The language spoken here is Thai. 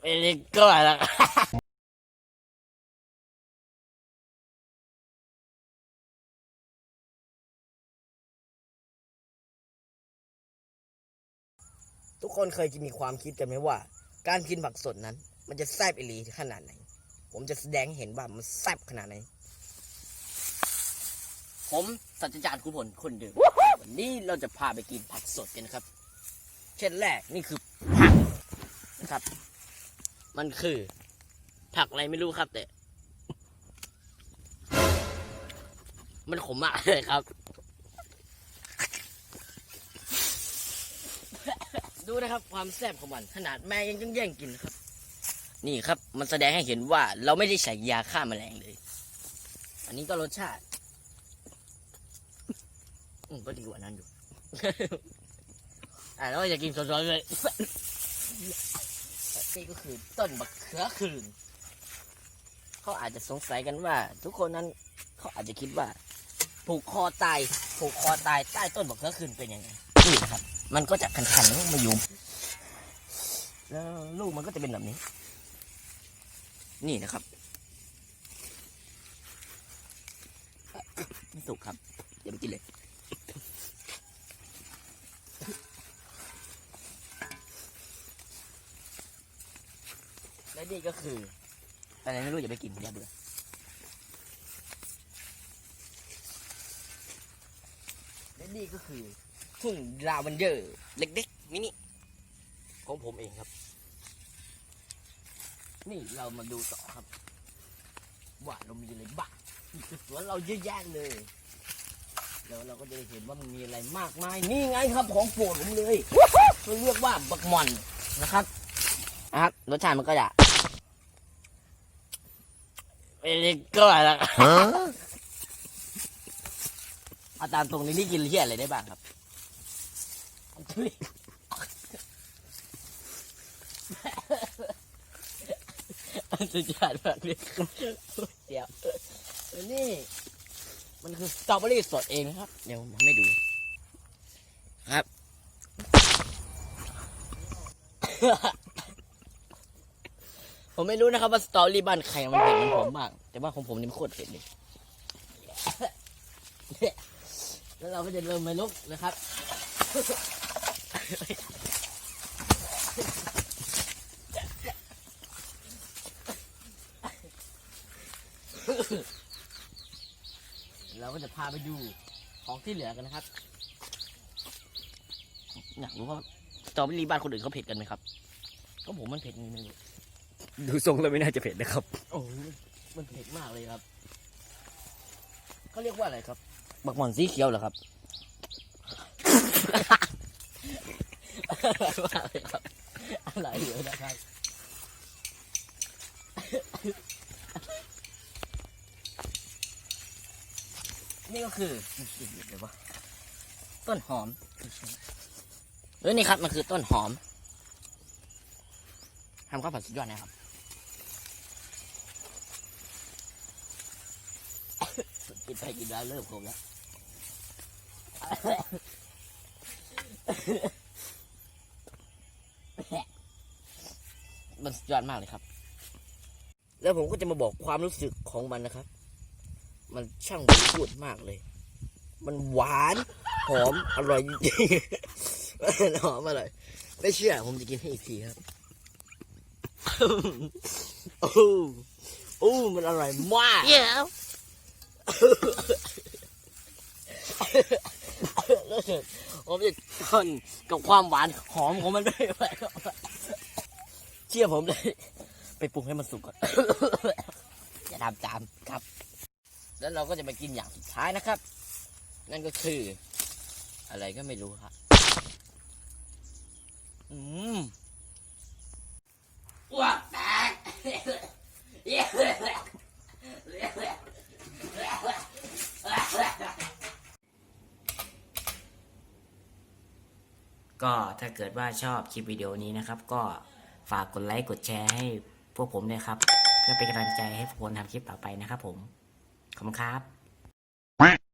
ไม่ได้ก็แล้วทุกคนเคยมีความคิดกันไหมว่า การกินผักสดนั้น มันจะแซ่บอีหลีขนาดไหน ผมจะแสดงให้เห็นว่ามันแซ่บขนาดไหน ผมสัจจารย์คุณผลคนเดิมวันนี้เราจะพาไปกินผักสดกันนะครับ เช่นแรกนี่คือผักนะครับ มันคือ ผักอะไรไม่รู้ครับ แต่ มันขมมากเลยครับ ดูนะครับ ความแซ่บของมัน ขนาดแม่ยังต้องแย่งกินนะครับ นี่ครับ มันแสดงให้เห็นว่าเราไม่ได้ใส่ยาฆ่าแมลงเลย อันนี้ก็รสชาติอืมก็ดีกว่านั้นอยู่ อ่าแล้วจะกินสดๆเลย นี่ก็คือต้นบักเขือคืน เขาอาจจะสงสัยกันว่า ทุกคนนั้นเขาอาจจะคิดว่า ผูกคอตายผูกคอตายใต้ต้นบักเขือคืนเป็นยังไงนี่นะครับ มันก็จะคันๆมายุมแล้วลูกมันก็จะเป็นแบบนี้ นี่นะครับไม่สุกครับเดี๋ยวไปกินเลย และนี่ก็คืออะไรไม่รู้อย่าไปกินอย่าเบื่อและนี่ก็คือทุ่งลาวันเดอร์เล็กๆมินิของผมเองครับ นี่เรามาดูต่อครับ ว่าเรามีอะไรบ้างนี่คือสวนเราเยอะแยะเลยแล้วเราก็จะได้เห็นว่ามันมีอะไรมากมายนี่ไงครับของโปรดผมเลยเขาเรียกว่าบักมอนนะครับนะครับรสชาติมันก็จะ ไม่ได้ก็แล้วเอาตามตรงนี้นี่กินเหี้ยอะไรได้บ้างครับทุยสุดยอดมากเลยเดี๋ยวแล้วนี่ มันคือสตรอเบอรี่สดเองนะครับ เดี๋ยวผมทำให้ดู ครับ ผมไม่รู้นะครับว่าสตอรี่บ้านใครมันเผ็ดเหมือนผมบ้างแต่ว่าของผมนี่มันโคตรเผ็ดเลยแล้วเราก็จะเริ่มมาลุกนะครับเราก็จะพาไปดูของที่เหลือกันนะครับ อยากรู้ว่าสตรอเบอรี่บ้านคนอื่นเขาเผ็ดกันไหมครับ ก็ผมมันเผ็ดนี่ไม่รู้ ดูทรงแล้วไม่น่าจะเผ็ดนะครับ โอ้โหมันเผ็ดมากเลยครับเขาเรียกว่าอะไรครับบักหมอนสีเขียวเหรอครับอะไรวะอะไรครับอะไรอยู่นะครับนี่ก็คือเดี๋ยววะต้นหอมหรือนี่ครับมันคือต้นหอมทำข้าวผัดสุดยอดนะครับ กินไปกินมาเริ่มคงแล้วมันสุดยอดมากเลยครับ แล้วผมก็จะมาบอกความรู้สึกของมันนะครับ มันช่างพูดมากเลย มันหวาน หอม อร่อยจริงๆหอมอร่อย ไม่เชื่อผมจะกินให้อีกทีครับ โอ้โอ้มันอร่อยมาก รู้สึกผมจะทนกับความหวานหอมของมันไม่ไหวครับเชื่อผมเลย ไปปรุงให้มันสุกก่อนอย่าทำจามครับ แล้วเราก็จะไปกินอย่างสุดท้ายนะครับ นั่นก็คือ อะไรก็ไม่รู้ครับอืมอ้วกแตก ก็ถ้าเกิดว่าชอบคลิปวิดีโอนี้นะครับ ก็ฝากกดไลค์กดแชร์ให้พวกผมด้วยครับ เพื่อเป็นกำลังใจให้พวกผมทำคลิปต่อไปนะครับผม ขอบคุณครับ